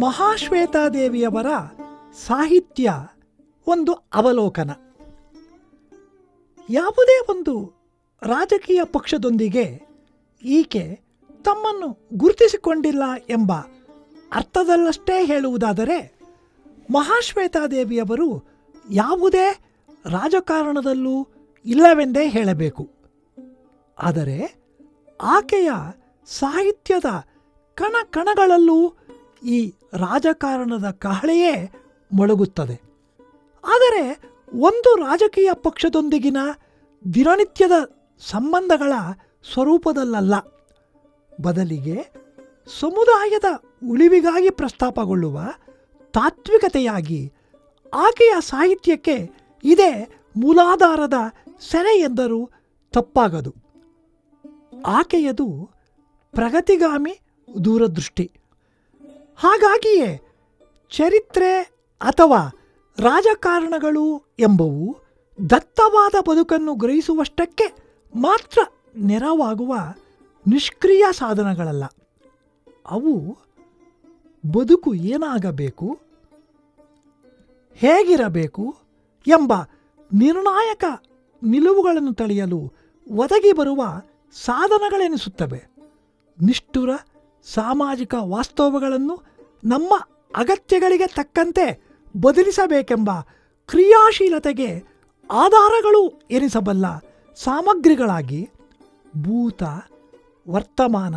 ಮಹಾಶ್ವೇತಾದೇವಿಯವರ ಸಾಹಿತ್ಯ ಒಂದು ಅವಲೋಕನ. ಯಾವುದೇ ಒಂದು ರಾಜಕೀಯ ಪಕ್ಷದೊಂದಿಗೆ ಈಕೆ ತಮ್ಮನ್ನು ಗುರುತಿಸಿಕೊಂಡಿಲ್ಲ ಎಂಬ ಅರ್ಥದಲ್ಲಷ್ಟೇ ಹೇಳುವುದಾದರೆ ಮಹಾಶ್ವೇತಾದೇವಿಯವರು ಯಾವುದೇ ರಾಜಕಾರಣದಲ್ಲೂ ಇಲ್ಲವೆಂದೇ ಹೇಳಬೇಕು. ಆದರೆ ಆಕೆಯ ಸಾಹಿತ್ಯದ ಕಣ ಕಣಗಳಲ್ಲೂ ಈ ರಾಜಕಾರಣದ ಕಹಳೆಯೇ ಮೊಳಗುತ್ತದೆ. ಆದರೆ ಒಂದು ರಾಜಕೀಯ ಪಕ್ಷದೊಂದಿಗಿನ ದಿನನಿತ್ಯದ ಸಂಬಂಧಗಳ ಸ್ವರೂಪದಲ್ಲಲ್ಲ. ಬದಲಿಗೆ ಸಮುದಾಯದ ಉಳಿವಿಗಾಗಿ ಪ್ರಸ್ತಾಪಗೊಳ್ಳುವ ತಾತ್ವಿಕತೆಯಾಗಿ ಆಕೆಯ ಸಾಹಿತ್ಯಕ್ಕೆ ಇದೇ ಮೂಲಾಧಾರದ ಸೆರೆ ಎಂದರೂ ತಪ್ಪಾಗದು. ಆಕೆಯದು ಪ್ರಗತಿಗಾಮಿ ದೂರದೃಷ್ಟಿ. ಹಾಗಾಗಿಯೇ ಚರಿತ್ರೆ ಅಥವಾ ರಾಜಕಾರಣಗಳು ಎಂಬವು ದತ್ತವಾದ ಬದುಕನ್ನು ಗ್ರಹಿಸುವಷ್ಟಕ್ಕೆ ಮಾತ್ರ ನೆರವಾಗುವ ನಿಷ್ಕ್ರಿಯ ಸಾಧನಗಳಲ್ಲ. ಅವು ಬದುಕು ಏನಾಗಬೇಕು, ಹೇಗಿರಬೇಕು ಎಂಬ ನಿರ್ಣಾಯಕ ನಿಲುವುಗಳನ್ನು ತಳೆಯಲು ಒದಗಿ ಬರುವ ಸಾಧನಗಳೆನಿಸುತ್ತವೆ. ನಿಷ್ಠುರ ಸಾಮಾಜಿಕ ವಾಸ್ತವಗಳನ್ನು ನಮ್ಮ ಅಗತ್ಯಗಳಿಗೆ ತಕ್ಕಂತೆ ಬದಲಿಸಬೇಕೆಂಬ ಕ್ರಿಯಾಶೀಲತೆಗೆ ಆಧಾರಗಳು ಎನಿಸಬಲ್ಲ ಸಾಮಗ್ರಿಗಳಾಗಿ ಭೂತ, ವರ್ತಮಾನ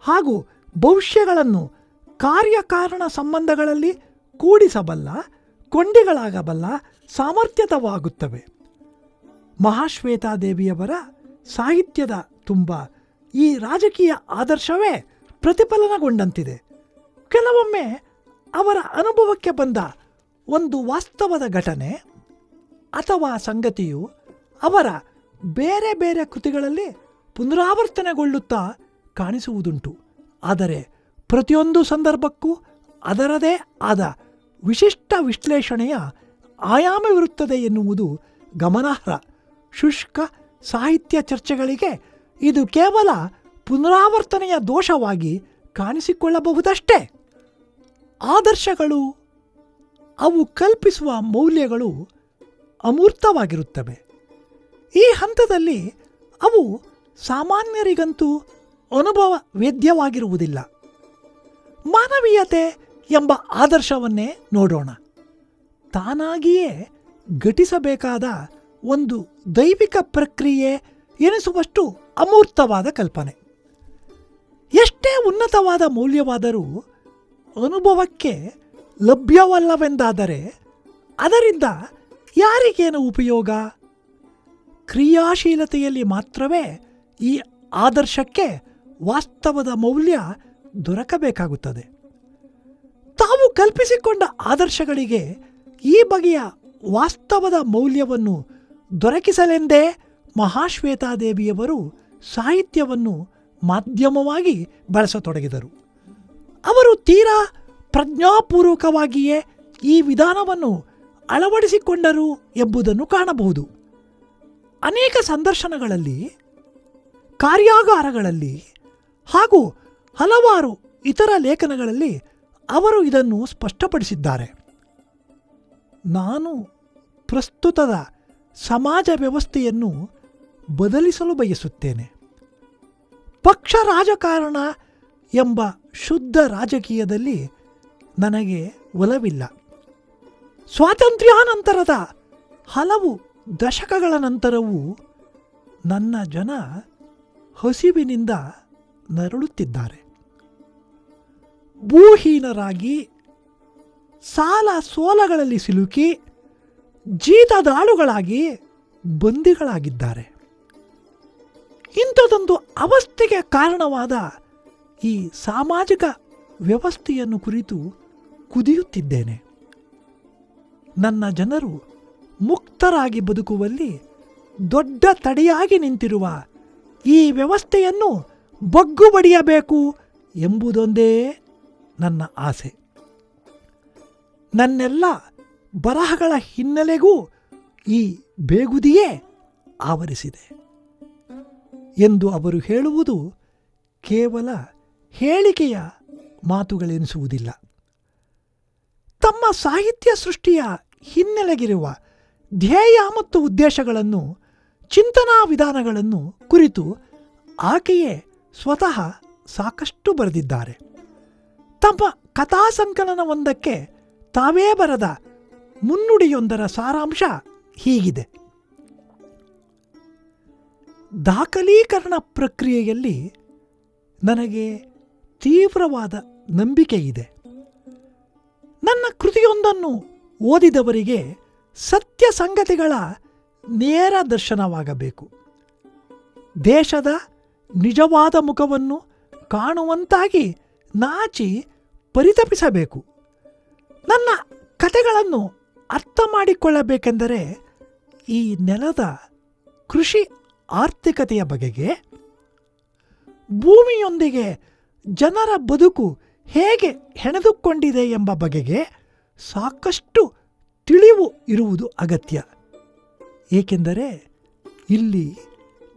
ಹಾಗೂ ಭವಿಷ್ಯಗಳನ್ನು ಕಾರ್ಯಕಾರಣ ಸಂಬಂಧಗಳಲ್ಲಿ ಕೂಡಿಸಬಲ್ಲ, ಕೊಂಡಿಗಳಾಗಬಲ್ಲ ಸಾಮರ್ಥ್ಯತವಾಗುತ್ತವೆ. ಮಹಾಶ್ವೇತಾದೇವಿಯವರ ಸಾಹಿತ್ಯದ ತುಂಬ ಈ ರಾಜಕೀಯ ಆದರ್ಶವೇ ಪ್ರತಿಫಲನಗೊಂಡಂತಿದೆ. ಕೆಲವೊಮ್ಮೆ ಅವರ ಅನುಭವಕ್ಕೆ ಬಂದ ಒಂದು ವಾಸ್ತವದ ಘಟನೆ ಅಥವಾ ಸಂಗತಿಯು ಅವರ ಬೇರೆ ಬೇರೆ ಕೃತಿಗಳಲ್ಲಿ ಪುನರಾವರ್ತನೆಗೊಳ್ಳುತ್ತಾ ಕಾಣಿಸುವುದುಂಟು. ಆದರೆ ಪ್ರತಿಯೊಂದು ಸಂದರ್ಭಕ್ಕೂ ಅದರದೇ ಆದ ವಿಶಿಷ್ಟ ವಿಶ್ಲೇಷಣೆಯ ಆಯಾಮವಿರುತ್ತದೆ ಎನ್ನುವುದು ಗಮನಾರ್ಹ. ಶುಷ್ಕ ಸಾಹಿತ್ಯ ಚರ್ಚೆಗಳಿಗೆ ಇದು ಕೇವಲ ಪುನರಾವರ್ತನೆಯ ದೋಷವಾಗಿ ಕಾಣಿಸಿಕೊಳ್ಳಬಹುದಷ್ಟೇ. ಆದರ್ಶಗಳು ಅವು ಕಲ್ಪಿಸುವ ಮೌಲ್ಯಗಳು ಅಮೂರ್ತವಾಗಿರುತ್ತವೆ. ಈ ಹಂತದಲ್ಲಿ ಅವು ಸಾಮಾನ್ಯರಿಗಂತೂ ಅನುಭವ ವೇದ್ಯವಾಗಿರುವುದಿಲ್ಲ ಮಾನವೀಯತೆ ಎಂಬ ಆದರ್ಶವನ್ನೇ ನೋಡೋಣ. ತಾನಾಗಿಯೇ ಘಟಿಸಬೇಕಾದ ಒಂದು ದೈವಿಕ ಪ್ರಕ್ರಿಯೆ ಎನಿಸುವಷ್ಟು ಅಮೂರ್ತವಾದ ಕಲ್ಪನೆ. ಎಷ್ಟೇ ಉನ್ನತವಾದ ಮೌಲ್ಯವಾದರೂ ಅನುಭವಕ್ಕೆ ಲಭ್ಯವಲ್ಲವೆಂದಾದರೆ ಅದರಿಂದ ಯಾರಿಗೇನು ಉಪಯೋಗ? ಕ್ರಿಯಾಶೀಲತೆಯಲ್ಲಿ ಮಾತ್ರವೇ ಈ ಆದರ್ಶಕ್ಕೆ ವಾಸ್ತವದ ಮೌಲ್ಯ ದೊರಕಬೇಕಾಗುತ್ತದೆ. ತಾವು ಕಲ್ಪಿಸಿಕೊಂಡ ಆದರ್ಶಗಳಿಗೆ ಈ ಬಗೆಯ ವಾಸ್ತವದ ಮೌಲ್ಯವನ್ನು ದೊರಕಿಸಲೆಂದೇ ಮಹಾಶ್ವೇತಾದೇವಿಯವರು ಸಾಹಿತ್ಯವನ್ನು ಮಾಧ್ಯಮವಾಗಿ ಬಳಸತೊಡಗಿದರು. ಅವರು ತೀರಾ ಪ್ರಜ್ಞಾಪೂರ್ವಕವಾಗಿಯೇ ಈ ವಿಧಾನವನ್ನು ಅಳವಡಿಸಿಕೊಂಡರು ಎಂಬುದನ್ನು ಕಾಣಬಹುದು. ಅನೇಕ ಸಂದರ್ಶನಗಳಲ್ಲಿ, ಕಾರ್ಯಾಗಾರಗಳಲ್ಲಿ ಹಾಗೂ ಹಲವಾರು ಇತರ ಲೇಖನಗಳಲ್ಲಿ ಅವರು ಇದನ್ನು ಸ್ಪಷ್ಟಪಡಿಸಿದ್ದಾರೆ. ನಾನು ಪ್ರಸ್ತುತದ ಸಮಾಜ ವ್ಯವಸ್ಥೆಯನ್ನು ಬದಲಿಸಲು ಬಯಸುತ್ತೇನೆ. ಪಕ್ಷ ರಾಜಕಾರಣ ಎಂಬ ಶುದ್ಧ ರಾಜಕೀಯದಲ್ಲಿ ನನಗೆ ಒಲವಿಲ್ಲ. ಸ್ವಾತಂತ್ರ್ಯಾನಂತರದ ಹಲವು ದಶಕಗಳ ನಂತರವೂ ನನ್ನ ಜನ ಹಸಿವಿನಿಂದ ನರಳುತ್ತಿದ್ದಾರೆ. ಭೂಹೀನರಾಗಿ ಸಾಲ ಸೋಲಗಳಲ್ಲಿ ಸಿಲುಕಿ ಜೀತದಾಳುಗಳಾಗಿ ಬಂದಿಗಳಾಗಿದ್ದಾರೆ. ಇಂಥದೊಂದು ಅವಸ್ಥೆಗೆ ಕಾರಣವಾದ ಈ ಸಾಮಾಜಿಕ ವ್ಯವಸ್ಥೆಯನ್ನು ಕುರಿತು ಕುದಿಯುತ್ತಿದ್ದೇನೆ. ನನ್ನ ಜನರು ಮುಕ್ತರಾಗಿ ಬದುಕುವಲ್ಲಿ ದೊಡ್ಡ ತಡೆಯಾಗಿ ನಿಂತಿರುವ ಈ ವ್ಯವಸ್ಥೆಯನ್ನು ಬಗ್ಗು ಬಡಿಯಬೇಕು ಎಂಬುದೊಂದೇ ನನ್ನ ಆಸೆ. ನನ್ನೆಲ್ಲ ಬರಹಗಳ ಹಿನ್ನೆಲೆಗೂ ಈ ಬೇಗುದಿಯೇ ಆವರಿಸಿದೆ. ಎಂದು ಅವರು ಹೇಳುವುದು ಕೇವಲ ಹೇಳಿಕೆಯ ಮಾತುಗಳೆನಿಸುವುದಿಲ್ಲ. ತಮ್ಮ ಸಾಹಿತ್ಯ ಸೃಷ್ಟಿಯ ಹಿನ್ನೆಲೆಗಿರುವ ಧ್ಯೇಯ ಮತ್ತು ಉದ್ದೇಶಗಳನ್ನು, ಚಿಂತನಾ ವಿಧಾನಗಳನ್ನು ಕುರಿತು ಆಕೆಯೇ ಸ್ವತಃ ಸಾಕಷ್ಟು ಬರೆದಿದ್ದಾರೆ. ತಮ್ಮ ಕಥಾ ಸಂಕಲನವೊಂದಕ್ಕೆ ತಾವೇ ಬರೆದ ಮುನ್ನುಡಿಯೊಂದರ ಸಾರಾಂಶ ಹೀಗಿದೆ. ದಾಖಲೀಕರಣ ಪ್ರಕ್ರಿಯೆಯಲ್ಲಿ ನನಗೆ ತೀವ್ರವಾದ ನಂಬಿಕೆ ಇದೆ. ನನ್ನ ಕೃತಿಯೊಂದನ್ನು ಓದಿದವರಿಗೆ ಸತ್ಯ ಸಂಗತಿಗಳ ನೇರ ದರ್ಶನವಾಗಬೇಕು. ದೇಶದ ನಿಜವಾದ ಮುಖವನ್ನು ಕಾಣುವಂತಾಗಿ ನಾಚಿ ಪರಿತಪಿಸಬೇಕು. ನನ್ನ ಕತೆಗಳನ್ನು ಅರ್ಥ ಮಾಡಿಕೊಳ್ಳಬೇಕೆಂದರೆ ಈ ನೆಲದ ಕೃಷಿ ಆರ್ಥಿಕತೆಯ ಬಗೆಗೆ, ಭೂಮಿಯೊಂದಿಗೆ ಜನರ ಬದುಕು ಹೇಗೆ ಹೆಣೆದುಕೊಂಡಿದೆ ಎಂಬ ಬಗೆಗೆ ಸಾಕಷ್ಟು ತಿಳಿವು ಇರುವುದು ಅಗತ್ಯ. ಏಕೆಂದರೆ ಇಲ್ಲಿ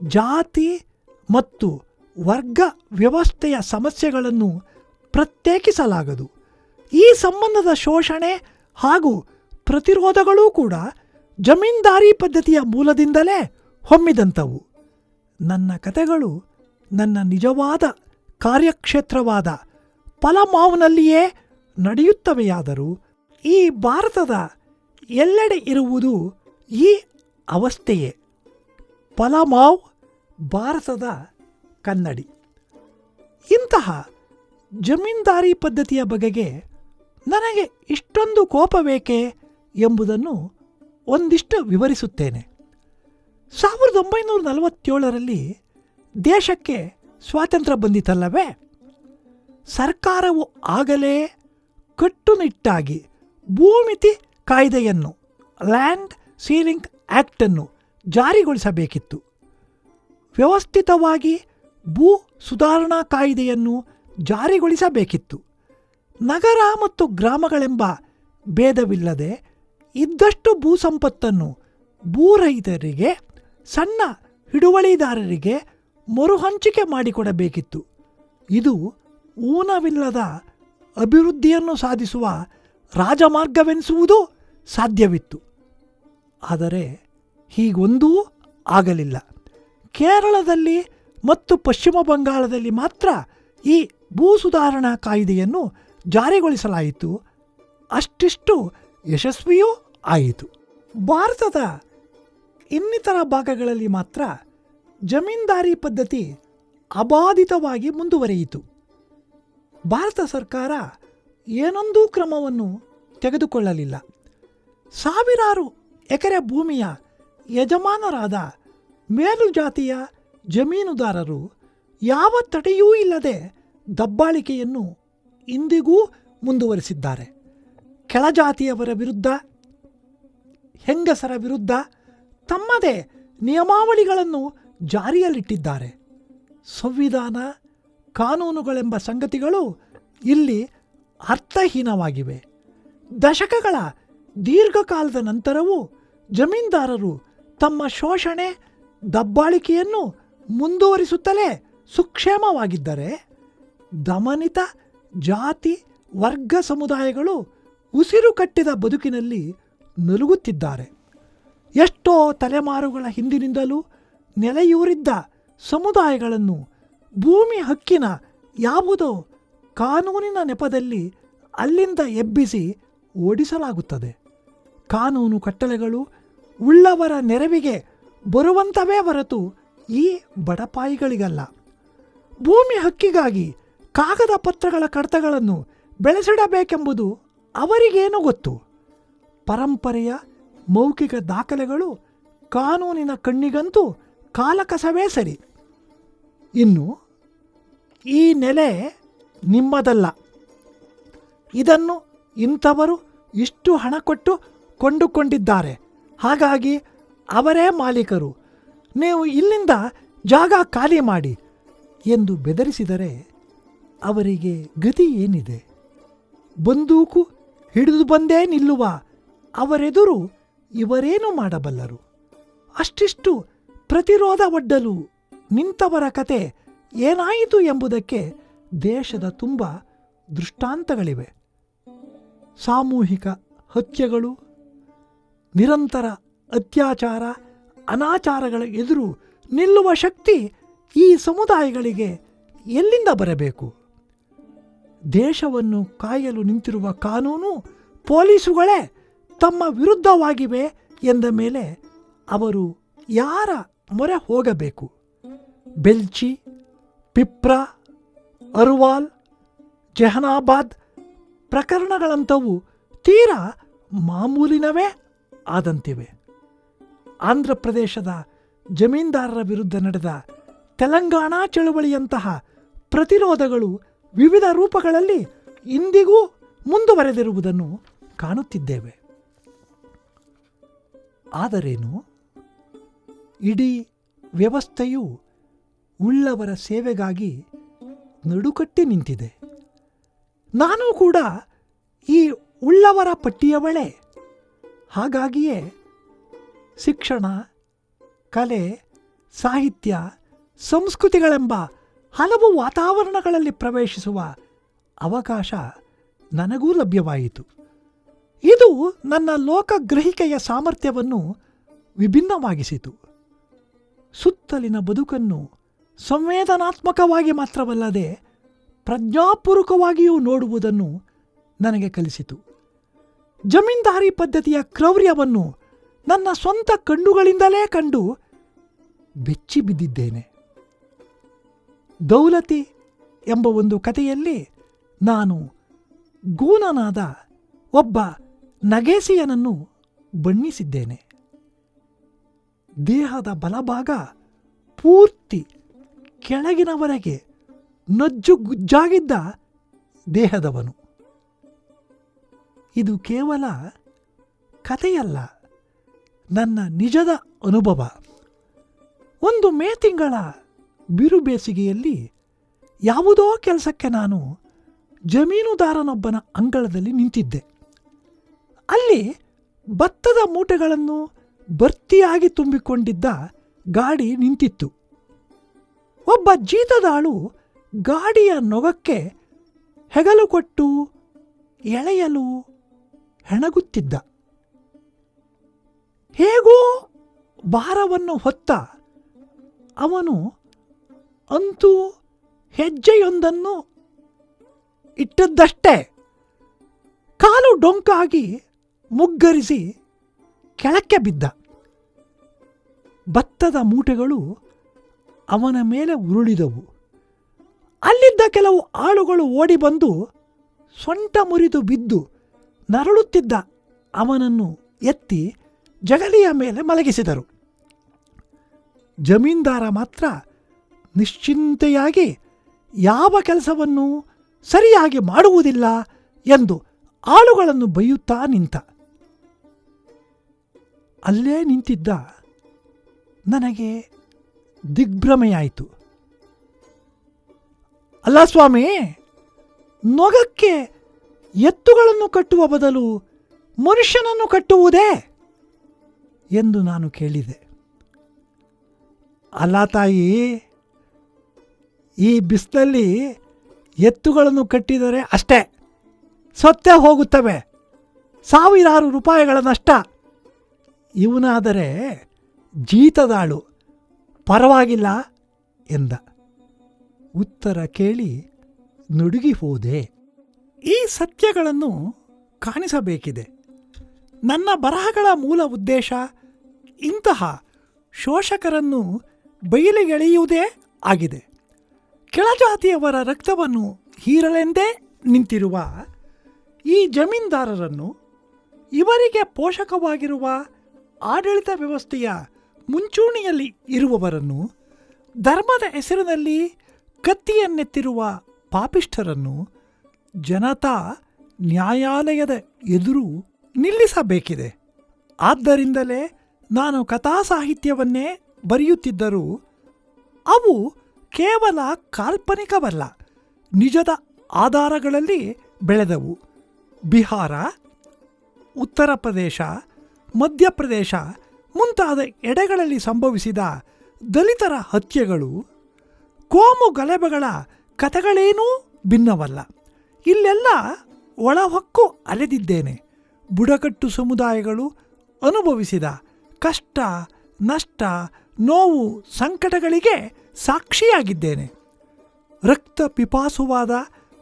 ಜಾತಿ ಮತ್ತು ವರ್ಗ ವ್ಯವಸ್ಥೆಯ ಸಮಸ್ಯೆಗಳನ್ನು ಪ್ರತ್ಯೇಕಿಸಲಾಗದು. ಈ ಸಂಬಂಧದ ಶೋಷಣೆ ಹಾಗೂ ಪ್ರತಿರೋಧಗಳೂ ಕೂಡ ಜಮೀನ್ದಾರಿ ಪದ್ಧತಿಯ ಮೂಲದಿಂದಲೇ ಹೊಮ್ಮಿದಂಥವು. ನನ್ನ ಕತೆಗಳು ನನ್ನ ನಿಜವಾದ ಕಾರ್ಯಕ್ಷೇತ್ರವಾದ ಪಲಮಾವ್ನಲ್ಲಿಯೇ ನಡೆಯುತ್ತವೆಯಾದರೂ ಈ ಭಾರತದ ಎಲ್ಲೆಡೆ ಇರುವುದು ಈ ಅವಸ್ಥೆಯೇ. ಫಲಮಾವ್ ಭಾರತದ ಕನ್ನಡಿ. ಇಂತಹ ಜಮೀನ್ದಾರಿ ಪದ್ಧತಿಯ ಬಗೆಗೆ ನನಗೆ ಇಷ್ಟೊಂದು ಕೋಪವೇಕೆ ಎಂಬುದನ್ನು ಒಂದಿಷ್ಟು ವಿವರಿಸುತ್ತೇನೆ. ಸಾವಿರದ ಒಂಬೈನೂರ ನಲವತ್ತೇಳರಲ್ಲಿ ದೇಶಕ್ಕೆ ಸ್ವಾತಂತ್ರ್ಯ ಬಂದಿತಲ್ಲವೇ? ಸರ್ಕಾರವು ಆಗಲೇ ಕಟ್ಟುನಿಟ್ಟಾಗಿ ಭೂಮಿತಿ ಕಾಯ್ದೆಯನ್ನು, ಲ್ಯಾಂಡ್ ಸೀಲಿಂಗ್ ಆ್ಯಕ್ಟನ್ನು ಜಾರಿಗೊಳಿಸಬೇಕಿತ್ತು. ವ್ಯವಸ್ಥಿತವಾಗಿ ಭೂ ಸುಧಾರಣಾ ಕಾಯ್ದೆಯನ್ನು ಜಾರಿಗೊಳಿಸಬೇಕಿತ್ತು. ನಗರ ಮತ್ತು ಗ್ರಾಮಗಳೆಂಬ ಭೇದವಿಲ್ಲದೆ ಇದ್ದಷ್ಟು ಭೂ ಸಂಪತ್ತನ್ನು ಭೂರಹಿತರಿಗೆ ಸಣ್ಣ ಹಿಡುವಳಿದಾರರಿಗೆ ಮರುಹಂಚಿಕೆ ಮಾಡಿಕೊಡಬೇಕಿತ್ತು. ಇದು ಊನವಿಲ್ಲದ ಅಭಿವೃದ್ಧಿಯನ್ನು ಸಾಧಿಸುವ ರಾಜಮಾರ್ಗವೆನಿಸುವುದು ಸಾಧ್ಯವಿತ್ತು. ಆದರೆ ಹೀಗೊಂದೂ ಆಗಲಿಲ್ಲ. ಕೇರಳದಲ್ಲಿ ಮತ್ತು ಪಶ್ಚಿಮ ಬಂಗಾಳದಲ್ಲಿ ಮಾತ್ರ ಈ ಭೂ ಸುಧಾರಣಾ ಕಾಯ್ದೆಯನ್ನು ಜಾರಿಗೊಳಿಸಲಾಯಿತು. ಅಷ್ಟಿಷ್ಟು ಯಶಸ್ವಿಯೂ ಆಯಿತು. ಭಾರತದ ಇನ್ನಿತರ ಭಾಗಗಳಲ್ಲಿ ಮಾತ್ರ ಜಮೀನ್ದಾರಿ ಪದ್ಧತಿ ಅಬಾಧಿತವಾಗಿ ಮುಂದುವರಿಯಿತು. ಭಾರತ ಸರ್ಕಾರ ಏನೊಂದೂ ಕ್ರಮವನ್ನು ತೆಗೆದುಕೊಳ್ಳಲಿಲ್ಲ. ಸಾವಿರಾರು ಎಕರೆ ಭೂಮಿಯ ಯಜಮಾನರಾದ ಮೇಲುಜಾತಿಯ ಜಮೀನುದಾರರು ಯಾವ ತಡೆಯೂ ಇಲ್ಲದೆ ದಬ್ಬಾಳಿಕೆಯನ್ನು ಇಂದಿಗೂ ಮುಂದುವರಿಸಿದ್ದಾರೆ. ಕೆಳಜಾತಿಯವರ ವಿರುದ್ಧ, ಹೆಂಗಸರ ವಿರುದ್ಧ ತಮ್ಮದೇ ನಿಯಮಾವಳಿಗಳನ್ನು ಜಾರಿಯಲ್ಲಿಟ್ಟಿದ್ದಾರೆ. ಸಂವಿಧಾನ, ಕಾನೂನುಗಳೆಂಬ ಸಂಗತಿಗಳು ಇಲ್ಲಿ ಅರ್ಥಹೀನವಾಗಿವೆ. ದಶಕಗಳ ದೀರ್ಘಕಾಲದ ನಂತರವೂ ಜಮೀನ್ದಾರರು ತಮ್ಮ ಶೋಷಣೆ, ದಬ್ಬಾಳಿಕೆಯನ್ನು ಮುಂದುವರಿಸುತ್ತಲೇ ಸುಕ್ಷೇಮವಾಗಿದ್ದರೆ ದಮನಿತ ಜಾತಿ, ವರ್ಗ ಸಮುದಾಯಗಳು ಉಸಿರು ಕಟ್ಟಿದ ಬದುಕಿನಲ್ಲಿ ನಲುಗುತ್ತಿದ್ದಾರೆ. ಎಷ್ಟೋ ತಲೆಮಾರುಗಳ ಹಿಂದಿನಿಂದಲೂ ನೆಲೆಯೂರಿದ್ದ ಸಮುದಾಯಗಳನ್ನು ಭೂಮಿ ಹಕ್ಕಿನ ಯಾವುದೋ ಕಾನೂನಿನ ನೆಪದಲ್ಲಿ ಅಲ್ಲಿಂದ ಎಬ್ಬಿಸಿ ಓಡಿಸಲಾಗುತ್ತದೆ. ಕಾನೂನು ಕಟ್ಟಳೆಗಳು ಉಳ್ಳವರ ನೆರವಿಗೆ ಬರುವಂತವೇ ಹೊರತು ಈ ಬಡಪಾಯಿಗಳಿಗಲ್ಲ. ಭೂಮಿ ಹಕ್ಕಿಗಾಗಿ ಕಾಗದ ಪತ್ರಗಳ ಕಡತಗಳನ್ನು ಬೆಳೆಸಿಡಬೇಕೆಂಬುದು ಅವರಿಗೇನು ಗೊತ್ತು. ಪರಂಪರೆಯ ಮೌಖಿಕ ದಾಖಲೆಗಳು ಕಾನೂನಿನ ಕಣ್ಣಿಗಂತೂ ಕಾಲಕಸವೇ ಸರಿ. ಇನ್ನು ಈ ನೆಲೆ ನಿಮ್ಮದಲ್ಲ. ಇದನ್ನು ಇಂಥವರು ಇಷ್ಟು ಹಣ ಕೊಟ್ಟು ಕೊಂಡುಕೊಂಡಿದ್ದಾರೆ. ಹಾಗಾಗಿ ಅವರೇ ಮಾಲೀಕರು. ನೀವು ಇಲ್ಲಿಂದ ಜಾಗ ಖಾಲಿ ಮಾಡಿ ಎಂದು ಬೆದರಿಸಿದರೆ ಅವರಿಗೆ ಗತಿ ಏನಿದೆ? ಬಂದೂಕು ಹಿಡಿದು ಬಂದೇ ನಿಲ್ಲುವ ಅವರೆದುರು ಇವರೇನು ಮಾಡಬಲ್ಲರು. ಅಷ್ಟಿಷ್ಟು ಪ್ರತಿರೋಧ ಒಡ್ಡಲು ನಿಂತವರ ಕತೆ ಏನಾಯಿತು ಎಂಬುದಕ್ಕೆ ದೇಶದ ತುಂಬ ದೃಷ್ಟಾಂತಗಳಿವೆ. ಸಾಮೂಹಿಕ ಹತ್ಯೆಗಳು, ನಿರಂತರ ಅತ್ಯಾಚಾರ, ಅನಾಚಾರಗಳ ಎದುರು ನಿಲ್ಲುವ ಶಕ್ತಿ ಈ ಸಮುದಾಯಗಳಿಗೆ ಎಲ್ಲಿಂದ ಬರಬೇಕು? ದೇಶವನ್ನು ಕಾಯಲು ನಿಂತಿರುವ ಕಾನೂನು ಪೊಲೀಸುಗಳೇ ತಮ್ಮ ವಿರುದ್ಧವಾಗಿವೆ ಎಂದ ಮೇಲೆ ಅವರು ಯಾರ ಮೊರೆ ಹೋಗಬೇಕು? ಬೆಲ್ಚಿ, ಪಿಪ್ರಾ, ಅರ್ವಾಲ್, ಜೆಹನಾಬಾದ್ ಪ್ರಕರಣಗಳಂಥವು ತೀರಾ ಮಾಮೂಲಿನವೇ ಆದಂತಿವೆ. ಆಂಧ್ರ ಪ್ರದೇಶದ ಜಮೀನ್ದಾರರ ವಿರುದ್ಧ ನಡೆದ ತೆಲಂಗಾಣ ಚಳುವಳಿಯಂತಹ ಪ್ರತಿರೋಧಗಳು ವಿವಿಧ ರೂಪಗಳಲ್ಲಿ ಇಂದಿಗೂ ಮುಂದುವರೆದಿರುವುದನ್ನು ಕಾಣುತ್ತಿದ್ದೇವೆ. ಆದರೇನು? ಇಡೀ ವ್ಯವಸ್ಥೆಯು ಉಳ್ಳವರ ಸೇವೆಗಾಗಿ ನಡುಕಟ್ಟಿ ನಿಂತಿದೆ. ನಾನು ಕೂಡ ಈ ಉಳ್ಳವರ ಪಟ್ಟಿಯವಳೆ. ಹಾಗಾಗಿಯೇ ಶಿಕ್ಷಣ, ಕಲೆ, ಸಾಹಿತ್ಯ, ಸಂಸ್ಕೃತಿಗಳೆಂಬ ಹಲವು ವಾತಾವರಣಗಳಲ್ಲಿ ಪ್ರವೇಶಿಸುವ ಅವಕಾಶ ನನಗೂ ಲಭ್ಯವಾಯಿತು. ಇದು ನನ್ನ ಲೋಕಗ್ರಹಿಕೆಯ ಸಾಮರ್ಥ್ಯವನ್ನು ವಿಭಿನ್ನವಾಗಿಸಿತು. ಸುತ್ತಲಿನ ಬದುಕನ್ನು ಸಂವೇದನಾತ್ಮಕವಾಗಿ ಮಾತ್ರವಲ್ಲದೆ ಪ್ರಜ್ಞಾಪೂರ್ವಕವಾಗಿಯೂ ನೋಡುವುದನ್ನು ನನಗೆ ಕಲಿಸಿತು. ಜಮೀನ್ದಾರಿ ಪದ್ಧತಿಯ ಕ್ರೌರ್ಯವನ್ನು ನನ್ನ ಸ್ವಂತ ಕಣ್ಣುಗಳಿಂದಲೇ ಕಂಡು ಬೆಚ್ಚಿ ಬಿದ್ದಿದ್ದೇನೆ. ದೌಲತಿ ಎಂಬ ಒಂದು ಕಥೆಯಲ್ಲಿ ನಾನು ಗೂನನಾದ ಒಬ್ಬ ನಗೇಸಿಯನನ್ನು ಬಣ್ಣಿಸಿದ್ದೇನೆ. ದೇಹದ ಬಲಭಾಗ ಪೂರ್ತಿ ಕೆಳಗಿನವರೆಗೆ ನಜ್ಜುಗುಜ್ಜಾಗಿದ್ದ ದೇಹದವನು. ಇದು ಕೇವಲ ಕಥೆಯಲ್ಲ, ನನ್ನ ನಿಜದ ಅನುಭವ. ಒಂದು ಮೇ ತಿಂಗಳ ಬಿರುಬೇಸಿಗೆಯಲ್ಲಿ ಯಾವುದೋ ಕೆಲಸಕ್ಕೆ ನಾನು ಜಮೀನುದಾರನೊಬ್ಬನ ಅಂಗಳದಲ್ಲಿ ನಿಂತಿದ್ದೆ. ಅಲ್ಲಿ ಭತ್ತದ ಮೂಟೆಗಳನ್ನು ಭರ್ತಿಯಾಗಿ ತುಂಬಿಕೊಂಡಿದ್ದ ಗಾಡಿ ನಿಂತಿತ್ತು. ಒಬ್ಬ ಜೀತದಾಳು ಗಾಡಿಯ ನೊಗಕ್ಕೆ ಹೆಗಲು ಕೊಟ್ಟು ಎಳೆಯಲು ಹೆಣಗುತ್ತಿದ್ದ. ಹೇಗೋ ಭಾರವನ್ನು ಹೊತ್ತ ಅವನು ಅಂತೂ ಹೆಜ್ಜೆಯೊಂದನ್ನು ಇಟ್ಟದ್ದಷ್ಟೇ. ಕಾಲು ಡೊಂಕಾಗಿ ಮುಗ್ಗರಿಸಿ ಕೆಳಕ್ಕೆ ಬಿದ್ದ. ಭತ್ತದ ಮೂಟೆಗಳು ಅವನ ಮೇಲೆ ಉರುಳಿದವು. ಅಲ್ಲಿದ್ದ ಕೆಲವು ಆಳುಗಳು ಓಡಿ ಬಂದು ಸೊಂಟ ಮುರಿದು ಬಿದ್ದು ನರಳುತ್ತಿದ್ದ ಅವನನ್ನು ಎತ್ತಿ ಜಗಲಿಯ ಮೇಲೆ ಮಲಗಿಸಿದರು. ಜಮೀನ್ದಾರ ಮಾತ್ರ ನಿಶ್ಚಿಂತೆಯಾಗಿ ಯಾವ ಕೆಲಸವನ್ನು ಸರಿಯಾಗಿ ಮಾಡುವುದಿಲ್ಲ ಎಂದು ಆಳುಗಳನ್ನು ಬೈಯುತ್ತಾ ನಿಂತ. ಅಲ್ಲೇ ನಿಂತಿದ್ದ. ನನಗೆ ದಿಗ್ಭ್ರಮೆಯಾಯಿತು. ಅಲ್ಲ ಸ್ವಾಮಿ, ನೊಗಕ್ಕೆ ಎತ್ತುಗಳನ್ನು ಕಟ್ಟುವ ಬದಲು ಮನುಷ್ಯನನ್ನು ಕಟ್ಟುವುದೇ ಎಂದು ನಾನು ಕೇಳಿದೆ. ಅಲ್ಲ ತಾಯಿ, ಈ ಬಿಸಿಲಲ್ಲಿ ಎತ್ತುಗಳನ್ನು ಕಟ್ಟಿದರೆ ಅಷ್ಟೇ, ಸತ್ತೇ ಹೋಗುತ್ತವೆ. ಸಾವಿರಾರು ರೂಪಾಯಿಗಳ ನಷ್ಟ. ಇವನಾದರೆ ಜೀತದಾಳು. ಪರವಾಗಿಲ್ಲ ಎಂದ. ಉತ್ತರ ಕೇಳಿ, ನುಡುಗಿ ಹೋದೆ. ಈ ಸತ್ಯಗಳನ್ನು ಕಾಣಿಸಬೇಕಿದೆ. ನನ್ನ ಬರಹಗಳ ಮೂಲ ಉದ್ದೇಶ ಇಂತಹ ಶೋಷಕರನ್ನು ಬಯಲಿಗೆಳೆಯುವುದೇ ಆಗಿದೆ. ಕೆಳಜಾತಿಯವರ ರಕ್ತವನ್ನು ಹೀರಲೆಂದೇ ನಿಂತಿರುವ ಈ ಜಮೀನ್ದಾರರನ್ನು ಇವರಿಗೆ ಪೋಷಕವಾಗಿರುವ ಆಡಳಿತ ವ್ಯವಸ್ಥೆಯ ಮುಂಚೂಣಿಯಲ್ಲಿ ಇರುವವರನ್ನು, ಧರ್ಮದ ಹೆಸರಿನಲ್ಲಿ ಕತ್ತಿಯನ್ನೆತ್ತಿರುವ ಪಾಪಿಷ್ಠರನ್ನು ಜನತಾ ನ್ಯಾಯಾಲಯದ ಎದುರು ನಿಲ್ಲಿಸಬೇಕಿದೆ. ಆದ್ದರಿಂದಲೇ ನಾನು ಕಥಾ ಸಾಹಿತ್ಯವನ್ನೇ ಬರೆಯುತ್ತಿದ್ದರೂ ಅವು ಕೇವಲ ಕಾಲ್ಪನಿಕವಲ್ಲ, ನಿಜದ ಆಧಾರಗಳಲ್ಲಿ ಬೆಳೆದವು. ಬಿಹಾರ, ಉತ್ತರ ಪ್ರದೇಶ ಮಧ್ಯಪ್ರದೇಶ ಮುಂತಾದ ಎಡೆಗಳಲ್ಲಿ ಸಂಭವಿಸಿದ ದಲಿತರ ಹತ್ಯೆಗಳು ಕೋಮು ಗಲಭೆಗಳ ಕಥೆಗಳೇನೂ ಭಿನ್ನವಲ್ಲ. ಇಲ್ಲೆಲ್ಲ ಒಳಹೊಕ್ಕು ಅಲೆದಿದ್ದೇನೆ. ಬುಡಕಟ್ಟು ಸಮುದಾಯಗಳು ಅನುಭವಿಸಿದ ಕಷ್ಟ, ನಷ್ಟ, ನೋವು, ಸಂಕಟಗಳಿಗೆ ಸಾಕ್ಷಿಯಾಗಿದ್ದೇನೆ. ರಕ್ತ ಪಿಪಾಸುವಾದ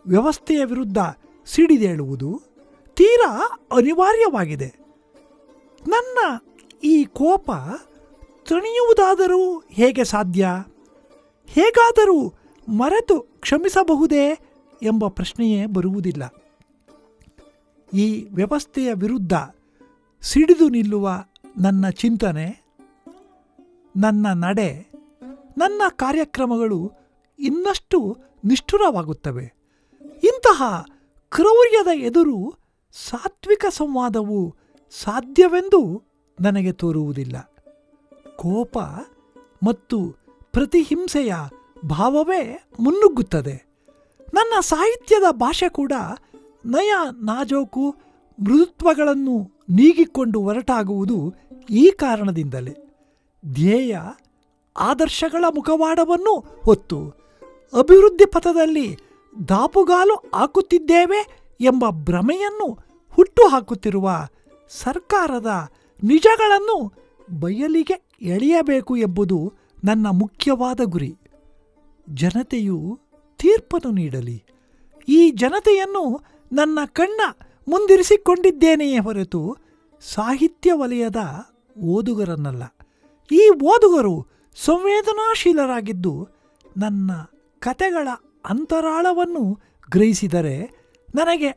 ವ್ಯವಸ್ಥೆಯ ವಿರುದ್ಧ ಸಿಡಿದೇಳುವುದು ತೀರಾ ಅನಿವಾರ್ಯವಾಗಿದೆ. ನನ್ನ ಈ ಕೋಪ ತಣಿಯುವುದಾದರೂ ಹೇಗೆ ಸಾಧ್ಯ? ಹೇಗಾದರೂ ಮರೆತು ಕ್ಷಮಿಸಬಹುದೇ ಎಂಬ ಪ್ರಶ್ನೆಯೇ ಬರುವುದಿಲ್ಲ. ಈ ವ್ಯವಸ್ಥೆಯ ವಿರುದ್ಧ ಸಿಡಿದು ನಿಲ್ಲುವ ನನ್ನ ಚಿಂತನೆ, ನನ್ನ ನಡೆ, ನನ್ನ ಕಾರ್ಯಕ್ರಮಗಳು ಇನ್ನಷ್ಟು ನಿಷ್ಠುರವಾಗುತ್ತವೆ. ಇಂತಹ ಕ್ರೌರ್ಯದ ಎದುರು ಸಾತ್ವಿಕ ಸಂವಾದವು ಸಾಧ್ಯವೆಂದು ನನಗೆ ತೋರುವುದಿಲ್ಲ. ಕೋಪ ಮತ್ತು ಪ್ರತಿಹಿಂಸೆಯ ಭಾವವೇ ಮುನ್ನುಗ್ಗುತ್ತದೆ. ನನ್ನ ಸಾಹಿತ್ಯದ ಭಾಷೆ ಕೂಡ ನಯ ನಾಜೋಕು ಮೃದುತ್ವಗಳನ್ನು ನೀಗಿಕೊಂಡು ಹೊರಟಾಗುವುದು ಈ ಕಾರಣದಿಂದಲೇ. ಧ್ಯೇಯ ಆದರ್ಶಗಳ ಮುಖವಾಡವನ್ನು ಹೊತ್ತು ಅಭಿವೃದ್ಧಿ ಪಥದಲ್ಲಿ ದಾಪುಗಾಲು ಹಾಕುತ್ತಿದ್ದೇವೆ ಎಂಬ ಭ್ರಮೆಯನ್ನು ಹುಟ್ಟು ಹಾಕುತ್ತಿರುವ ಸರ್ಕಾರದ ನಿಜಗಳನ್ನು ಬಯಲಿಗೆ ಎಳೆಯಬೇಕು ಎಂಬುದು ನನ್ನ ಮುಖ್ಯವಾದ ಗುರಿ. ಜನತೆಯು ತೀರ್ಪನ್ನು ನೀಡಲಿ. ಈ ಜನತೆಯನ್ನು ನನ್ನ ಕಣ್ಣ ಮುಂದಿರಿಸಿಕೊಂಡಿದ್ದೇನೆಯೇ ಹೊರತು ಸಾಹಿತ್ಯ ವಲಯದ ಓದುಗರನ್ನಲ್ಲ. ಈ ಓದುಗರು ಸಂವೇದನಾಶೀಲರಾಗಿದ್ದು ನನ್ನ ಕತೆಗಳ ಅಂತರಾಳವನ್ನು ಗ್ರಹಿಸಿದರೆ ನನಗೆ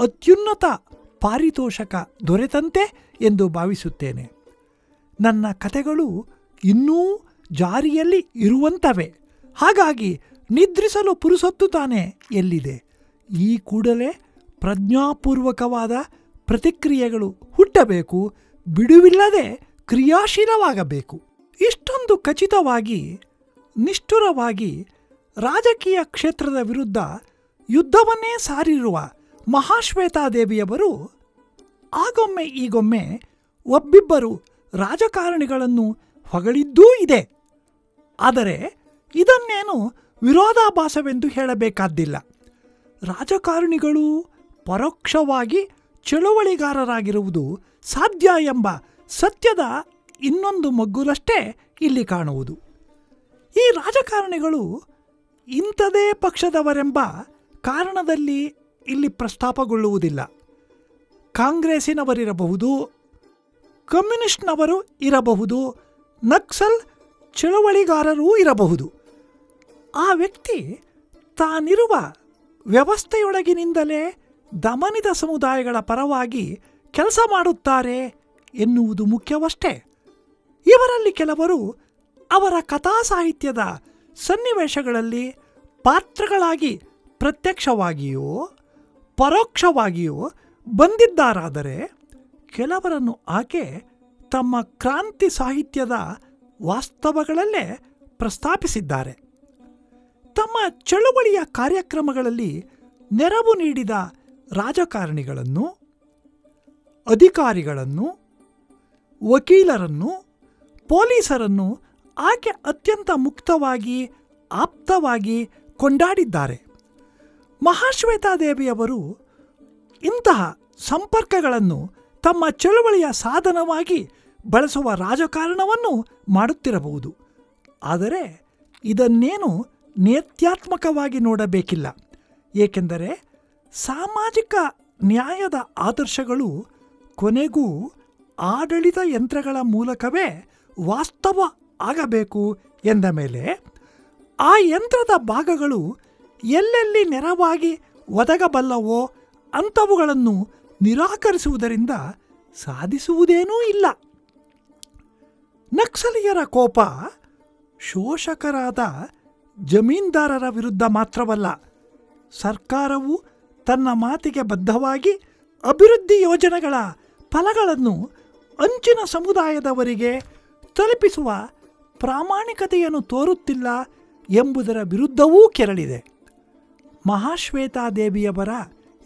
ಅತ್ಯುನ್ನತ ಪಾರಿತೋಷಕ ದೊರೆತಂತೆ ಎಂದು ಭಾವಿಸುತ್ತೇನೆ. ನನ್ನ ಕತೆಗಳು ಇನ್ನೂ ಜಾರಿಯಲ್ಲಿ ಇರುವಂತವೆ. ಹಾಗಾಗಿ ನಿದ್ರಿಸಲು ಪುರುಸೊತ್ತು ತಾನೇ ಎಲ್ಲಿದೆ. ಈ ಕೂಡಲೇ ಪ್ರಜ್ಞಾಪೂರ್ವಕವಾದ ಪ್ರತಿಕ್ರಿಯೆಗಳು ಹುಟ್ಟಬೇಕು, ಬಿಡುವಿಲ್ಲದೆ ಕ್ರಿಯಾಶೀಲವಾಗಬೇಕು. ಇಷ್ಟೊಂದು ಖಚಿತವಾಗಿ, ನಿಷ್ಠುರವಾಗಿ ರಾಜಕೀಯ ಕ್ಷೇತ್ರದ ವಿರುದ್ಧ ಯುದ್ಧವನ್ನೇ ಸಾರಿರುವ ಮಹಾಶ್ವೇತಾದೇವಿಯವರು ಆಗೊಮ್ಮೆ ಈಗೊಮ್ಮೆ ಒಬ್ಬಿಬ್ಬರು ರಾಜಕಾರಣಿಗಳನ್ನು ಹೊಗಳಿದ್ದೂ ಇದೆ. ಆದರೆ ಇದನ್ನೇನು ವಿರೋಧಾಭಾಸವೆಂದು ಹೇಳಬೇಕಾದ್ದಿಲ್ಲ. ರಾಜಕಾರಣಿಗಳು ಪರೋಕ್ಷವಾಗಿ ಚಳುವಳಿಗಾರರಾಗಿರುವುದು ಸಾಧ್ಯ ಎಂಬ ಸತ್ಯದ ಇನ್ನೊಂದು ಮಗ್ಗುಲಷ್ಟೇ ಇಲ್ಲಿ ಕಾಣುವುದು. ಈ ರಾಜಕಾರಣಿಗಳು ಇಂಥದೇ ಪಕ್ಷದವರೆಂಬ ಕಾರಣದಲ್ಲಿ ಇಲ್ಲಿ ಪ್ರಸ್ತಾಪಗೊಳ್ಳುವುದಿಲ್ಲ. ಕಾಂಗ್ರೆಸ್ಸಿನವರಿರಬಹುದು, ಕಮ್ಯುನಿಸ್ಟ್ನವರು ಇರಬಹುದು, ನಕ್ಸಲ್ ಚಳವಳಿಗಾರರೂ ಇರಬಹುದು. ಆ ವ್ಯಕ್ತಿ ತಾನಿರುವ ವ್ಯವಸ್ಥೆಯೊಳಗಿನಿಂದಲೇ ದಮನಿತ ಸಮುದಾಯಗಳ ಪರವಾಗಿ ಕೆಲಸ ಮಾಡುತ್ತಾರೆ ಎನ್ನುವುದು ಮುಖ್ಯವಷ್ಟೇ. ಇವರಲ್ಲಿ ಕೆಲವರು ಅವರ ಕಥಾ ಸಾಹಿತ್ಯದ ಸನ್ನಿವೇಶಗಳಲ್ಲಿ ಪಾತ್ರಗಳಾಗಿ ಪ್ರತ್ಯಕ್ಷವಾಗಿಯೋ ಪರೋಕ್ಷವಾಗಿಯೋ ಬಂದಿದ್ದಾರಾದರೆ ಕೆಲವರನ್ನು ಆಕೆ ತಮ್ಮ ಕ್ರಾಂತಿ ಸಾಹಿತ್ಯದ ವಾಸ್ತವಗಳಲ್ಲೇ ಪ್ರಸ್ತಾಪಿಸಿದ್ದಾರೆ. ತಮ್ಮ ಚಳುವಳಿಯ ಕಾರ್ಯಕ್ರಮಗಳಲ್ಲಿ ನೆರವು ನೀಡಿದ ರಾಜಕಾರಣಿಗಳನ್ನು, ಅಧಿಕಾರಿಗಳನ್ನು, ವಕೀಲರನ್ನು, ಪೊಲೀಸರನ್ನು ಆಕೆ ಅತ್ಯಂತ ಮುಕ್ತವಾಗಿ, ಆಪ್ತವಾಗಿ ಕೊಂಡಾಡಿದ್ದಾರೆ. ಮಹಾಶ್ವೇತಾದೇವಿಯವರು ಇಂತಹ ಸಂಪರ್ಕಗಳನ್ನು ತಮ್ಮ ಚಳುವಳಿಯ ಸಾಧನವಾಗಿ ಬಳಸುವ ರಾಜಕಾರಣವನ್ನು ಮಾಡುತ್ತಿರಬಹುದು. ಆದರೆ ಇದನ್ನೇನು ನೇತ್ಯಾತ್ಮಕವಾಗಿ ನೋಡಬೇಕಿಲ್ಲ. ಏಕೆಂದರೆ ಸಾಮಾಜಿಕ ನ್ಯಾಯದ ಆದರ್ಶಗಳು ಕೊನೆಗೂ ಆಡಳಿತ ಯಂತ್ರಗಳ ಮೂಲಕವೇ ವಾಸ್ತವ ಆಗಬೇಕು ಎಂದ ಮೇಲೆ ಆ ಯಂತ್ರದ ಭಾಗಗಳು ಎಲ್ಲೆಲ್ಲಿ ನೆರವಾಗಿ ಒದಗಬಲ್ಲವೋ ಅಂಥವುಗಳನ್ನು ನಿರಾಕರಿಸುವುದರಿಂದ ಸಾಧಿಸುವುದೇನೂ ಇಲ್ಲ. ನಕ್ಸಲೀಯರ ಕೋಪ ಶೋಷಕರಾದ ಜಮೀನ್ದಾರರ ವಿರುದ್ಧ ಮಾತ್ರವಲ್ಲ, ಸರ್ಕಾರವು ತನ್ನ ಮಾತಿಗೆ ಬದ್ಧವಾಗಿ ಅಭಿವೃದ್ಧಿ ಯೋಜನೆಗಳ ಫಲಗಳನ್ನು ಅಂಚಿನ ಸಮುದಾಯದವರಿಗೆ ತಲುಪಿಸುವ ಪ್ರಾಮಾಣಿಕತೆಯನ್ನು ತೋರುತ್ತಿಲ್ಲ ಎಂಬುದರ ವಿರುದ್ಧವೂ ಕೆರಳಿದೆ. ಮಹಾಶ್ವೇತಾದೇವಿಯವರ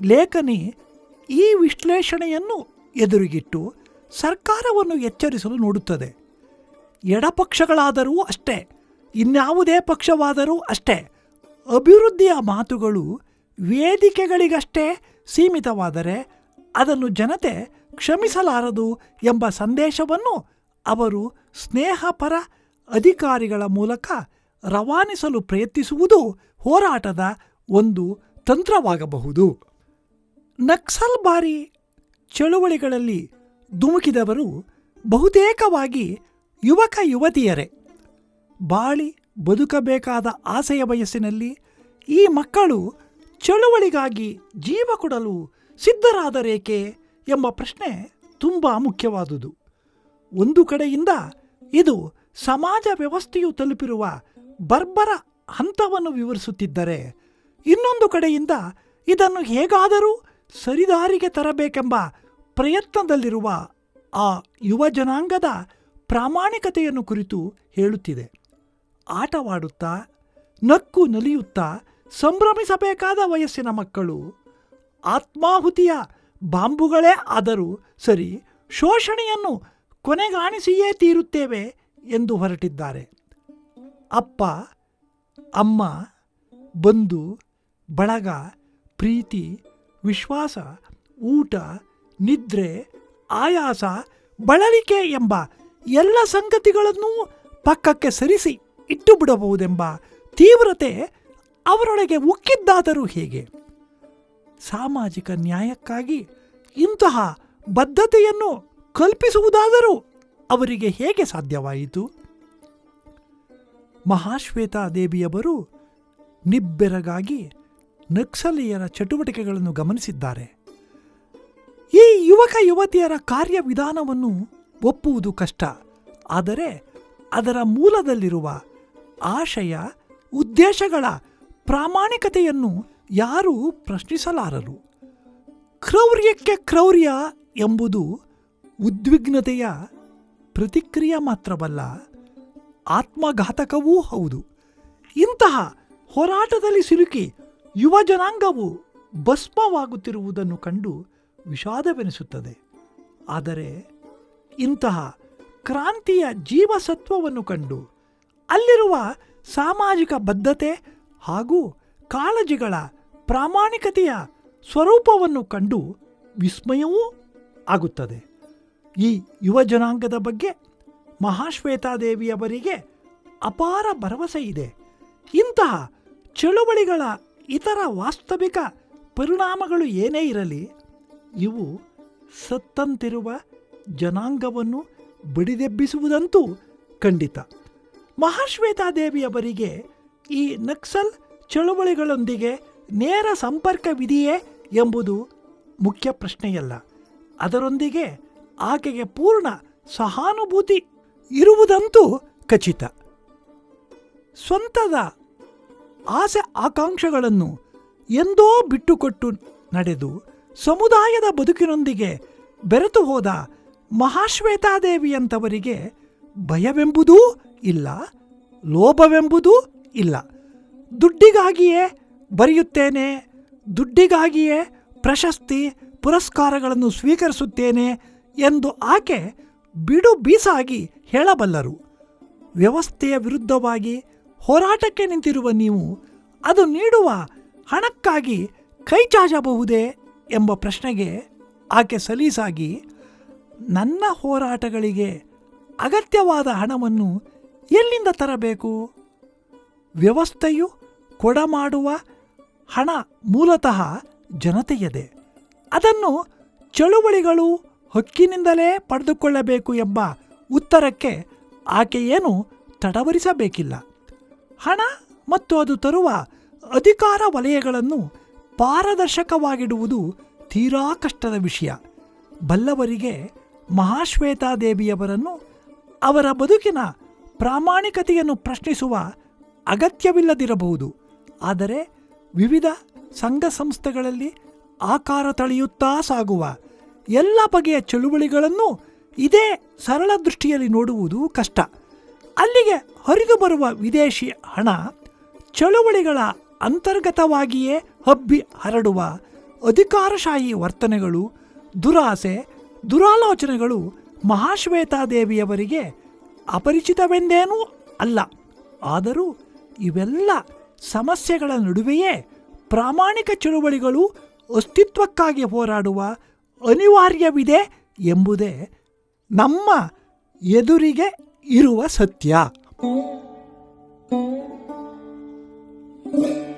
ಲೇಖನಿ ಈ ವಿಶ್ಲೇಷಣೆಯನ್ನು ಎದುರಿಗಿಟ್ಟು ಸರ್ಕಾರವನ್ನು ಎಚ್ಚರಿಸಲು ನೋಡುತ್ತದೆ. ಎಡಪಕ್ಷಗಳಾದರೂ ಅಷ್ಟೇ, ಇನ್ಯಾವುದೇ ಪಕ್ಷವಾದರೂ ಅಷ್ಟೇ, ಅಭಿವೃದ್ಧಿಯ ಮಾತುಗಳು ವೇದಿಕೆಗಳಿಗಷ್ಟೇ ಸೀಮಿತವಾದರೆ ಅದನ್ನು ಜನತೆ ಕ್ಷಮಿಸಲಾರದು ಎಂಬ ಸಂದೇಶವನ್ನು ಅವರು ಸ್ನೇಹಪರ ಅಧಿಕಾರಿಗಳ ಮೂಲಕ ರವಾನಿಸಲು ಪ್ರಯತ್ನಿಸುವುದು ಹೋರಾಟದ ಒಂದು ತಂತ್ರವಾಗಬಹುದು. ನಕ್ಸಲ್ಬಾರಿ ಚಳುವಳಿಗಳಲ್ಲಿ ಧುಮುಕಿದವರು ಬಹುತೇಕವಾಗಿ ಯುವಕ ಯುವತಿಯರೇ. ಬಾಳಿ ಬದುಕಬೇಕಾದ ಆಸೆಯ ವಯಸ್ಸಿನಲ್ಲಿ ಈ ಮಕ್ಕಳು ಚಳುವಳಿಗಾಗಿ ಜೀವ ಕೊಡಲು ಸಿದ್ಧರಾದರೇಕೆ ಎಂಬ ಪ್ರಶ್ನೆ ತುಂಬ ಮುಖ್ಯವಾದುದು. ಒಂದು ಕಡೆಯಿಂದ ಇದು ಸಮಾಜ ವ್ಯವಸ್ಥೆಯು ತಲುಪಿರುವ ಬರ್ಬರ ಹಂತವನ್ನು ವಿವರಿಸುತ್ತಿದ್ದರೆ ಇನ್ನೊಂದು ಕಡೆಯಿಂದ ಇದನ್ನು ಹೇಗಾದರೂ ಸರಿದಾರಿಗೆ ತರಬೇಕೆಂಬ ಪ್ರಯತ್ನದಲ್ಲಿರುವ ಆ ಯುವ ಜನಾಂಗದ ಪ್ರಾಮಾಣಿಕತೆಯನ್ನು ಕುರಿತು ಹೇಳುತ್ತಿದೆ. ಆಟವಾಡುತ್ತಾ, ನಕ್ಕು ನಲಿಯುತ್ತಾ, ಸಂಭ್ರಮಿಸಬೇಕಾದ ವಯಸ್ಸಿನ ಮಕ್ಕಳು, ಆತ್ಮಾಹುತಿಯ ಬಾಂಬುಗಳೇ ಆದರೂ ಸರಿ ಶೋಷಣೆಯನ್ನು ಕೊನೆಗಾಣಿಸಿಯೇ ತೀರುತ್ತೇವೆ ಎಂದು ಹೊರಟಿದ್ದಾರೆ. ಅಪ್ಪ, ಅಮ್ಮ, ಬಂಧು ಬಳಗ, ಪ್ರೀತಿ, ವಿಶ್ವಾಸ, ಊಟ, ನಿದ್ರೆ, ಆಯಾಸ, ಬಳಲಿಕೆ ಎಂಬ ಎಲ್ಲ ಸಂಗತಿಗಳನ್ನು ಪಕ್ಕಕ್ಕೆ ಸರಿಸಿ ಇಟ್ಟು ಬಿಡಬಹುದೆಂಬ ತೀವ್ರತೆ ಅವರೊಳಗೆ ಉಕ್ಕಿದ್ದಾದರೂ ಹೇಗೆ? ಸಾಮಾಜಿಕ ನ್ಯಾಯಕ್ಕಾಗಿ ಇಂತಹ ಬದ್ಧತೆಯನ್ನು ಕಲ್ಪಿಸುವುದಾದರೂ ಅವರಿಗೆ ಹೇಗೆ ಸಾಧ್ಯವಾಯಿತು? ಮಹಾಶ್ವೇತಾ ದೇವಿಯವರು ನಿಬ್ಬೆರಗಾಗಿ ನಕ್ಸಲೀಯರ ಚಟುವಟಿಕೆಗಳನ್ನು ಗಮನಿಸಿದ್ದಾರೆ. ಈ ಯುವಕ ಯುವತಿಯರ ಕಾರ್ಯವಿಧಾನವನ್ನು ಒಪ್ಪುವುದು ಕಷ್ಟ. ಆದರೆ ಅದರ ಮೂಲದಲ್ಲಿರುವ ಆಶಯ, ಉದ್ದೇಶಗಳ ಪ್ರಾಮಾಣಿಕತೆಯನ್ನು ಯಾರೂ ಪ್ರಶ್ನಿಸಲಾರರು. ಕ್ರೌರ್ಯಕ್ಕೆ ಕ್ರೌರ್ಯ ಎಂಬುದು ಉದ್ವಿಗ್ನತೆಯ ಪ್ರತಿಕ್ರಿಯೆ ಮಾತ್ರವಲ್ಲ, ಆತ್ಮಘಾತಕವೂ ಹೌದು. ಇಂತಹ ಹೋರಾಟದಲ್ಲಿ ಸಿಲುಕಿ ಯುವ ಜನಾಂಗವು ಭಸ್ಮವಾಗುತ್ತಿರುವುದನ್ನು ಕಂಡು ವಿಷಾದವೆನಿಸುತ್ತದೆ. ಆದರೆ ಇಂತಹ ಕ್ರಾಂತಿಯ ಜೀವಸತ್ವವನ್ನು ಕಂಡು ಅಲ್ಲಿರುವ ಸಾಮಾಜಿಕ ಬದ್ಧತೆ ಹಾಗೂ ಕಾಳಜಿಗಳ ಪ್ರಾಮಾಣಿಕತೆಯ ಸ್ವರೂಪವನ್ನು ಕಂಡು ವಿಸ್ಮಯವೂ ಆಗುತ್ತದೆ. ಈ ಯುವ ಜನಾಂಗದ ಬಗ್ಗೆ ಮಹಾಶ್ವೇತಾದೇವಿಯವರಿಗೆ ಅಪಾರ ಭರವಸೆ ಇದೆ. ಇಂತಹ ಚಳುವಳಿಗಳ ಇತರ ವಾಸ್ತವಿಕ ಪರಿಣಾಮಗಳು ಏನೇ ಇರಲಿ, ಇವು ಸತ್ತಂತಿರುವ ಜನಾಂಗವನ್ನು ಬಡಿದೆಬ್ಬಿಸುವುದಂತೂ ಖಂಡಿತ. ಮಹಾಶ್ವೇತಾದೇವಿಯವರಿಗೆ ಈ ನಕ್ಸಲ್ ಚಳುವಳಿಗಳೊಂದಿಗೆ ನೇರ ಸಂಪರ್ಕವಿದೆಯೇ ಎಂಬುದು ಮುಖ್ಯ ಪ್ರಶ್ನೆಯಲ್ಲ. ಅದರೊಂದಿಗೆ ಆಕೆಗೆ ಪೂರ್ಣ ಸಹಾನುಭೂತಿ ಇರುವುದಂತೂ ಖಚಿತ. ಸ್ವಂತದ ಆಸೆ ಆಕಾಂಕ್ಷೆಗಳನ್ನು ಎಂದೋ ಬಿಟ್ಟುಕೊಟ್ಟು ನಡೆದು ಸಮುದಾಯದ ಬದುಕಿನೊಂದಿಗೆ ಬೆರೆತು ಹೋದ ಮಹಾಶ್ವೇತಾದೇವಿಯಂಥವರಿಗೆ ಭಯವೆಂಬುದೂ ಇಲ್ಲ, ಲೋಭವೆಂಬುದೂ ಇಲ್ಲ. ದುಡ್ಡಿಗಾಗಿಯೇ ಬರೆಯುತ್ತೇನೆ, ದುಡ್ಡಿಗಾಗಿಯೇ ಪ್ರಶಸ್ತಿ ಪುರಸ್ಕಾರಗಳನ್ನು ಸ್ವೀಕರಿಸುತ್ತೇನೆ ಎಂದು ಆಕೆ ಬಿಡು ಬೀಸಾಗಿ ಹೇಳಬಲ್ಲರು. ವ್ಯವಸ್ಥೆಯ ವಿರುದ್ಧವಾಗಿ ಹೋರಾಟಕ್ಕೆ ನಿಂತಿರುವ ನೀವು, ಅದು ನೀಡುವ ಹಣಕ್ಕಾಗಿ ಕೈ ಚಾಚಬಹುದೇ ಎಂಬ ಪ್ರಶ್ನೆಗೆ ಆಕೆ ಸಲೀಸಾಗಿ, ನನ್ನ ಹೋರಾಟಗಳಿಗೆ ಅಗತ್ಯವಾದ ಹಣವನ್ನು ಎಲ್ಲಿಂದ ತರಬೇಕು? ವ್ಯವಸ್ಥೆಯು ಕೊಡಮಾಡುವ ಹಣ ಮೂಲತಃ ಜನತೆಯದೆ. ಅದನ್ನು ಚಳುವಳಿಗಳು ಹಕ್ಕಿನಿಂದಲೇ ಪಡೆದುಕೊಳ್ಳಬೇಕು ಎಂಬ ಉತ್ತರಕ್ಕೆ ಆಕೆಯೇನು ತಡವರಿಸಬೇಕಿಲ್ಲ. ಹಣ ಮತ್ತು ಅದು ತರುವ ಅಧಿಕಾರ ವಲಯಗಳನ್ನು ಪಾರದರ್ಶಕವಾಗಿಡುವುದು ತೀರಾ ಕಷ್ಟದ ವಿಷಯ. ಬಲ್ಲವರಿಗೆ ಮಹಾಶ್ವೇತಾದೇವಿಯವರನ್ನು ಅವರ ಬದುಕಿನ ಪ್ರಾಮಾಣಿಕತೆಯನ್ನು ಪ್ರಶ್ನಿಸುವ ಅಗತ್ಯವಿಲ್ಲದಿರಬಹುದು. ಆದರೆ ವಿವಿಧ ಸಂಘ ಸಂಸ್ಥೆಗಳಲ್ಲಿ ಆಕಾರ ತಳೆಯುತ್ತಾ ಸಾಗುವ ಎಲ್ಲ ಬಗೆಯ ಚಳುವಳಿಗಳನ್ನು ಇದೇ ಸರಳ ದೃಷ್ಟಿಯಲ್ಲಿ ನೋಡುವುದು ಕಷ್ಟ. ಅಲ್ಲಿಗೆ ಹರಿದು ಬರುವ ವಿದೇಶಿ ಹಣ ಚಳುವಳಿಗಳ ಅಂತರ್ಗತವಾಗಿಯೇ ಹಬ್ಬಿ ಹರಡುವ ಅಧಿಕಾರಶಾಹಿ ವರ್ತನೆಗಳು, ದುರಾಸೆ, ದುರಾಲೋಚನೆಗಳು ಮಹಾಶ್ವೇತಾದೇವಿಯವರಿಗೆ ಅಪರಿಚಿತವೆಂದೇನೂ ಅಲ್ಲ. ಆದರೂ ಇವೆಲ್ಲ ಸಮಸ್ಯೆಗಳ ನಡುವೆಯೇ ಪ್ರಾಮಾಣಿಕ ಚಳುವಳಿಗಳು ಅಸ್ತಿತ್ವಕ್ಕಾಗಿ ಹೋರಾಡುವ ಅನಿವಾರ್ಯವಿದೆ ಎಂಬುದೇ ನಮ್ಮ ಎದುರಿಗೆ ಇರುವ ಸತ್ಯ. Thank you.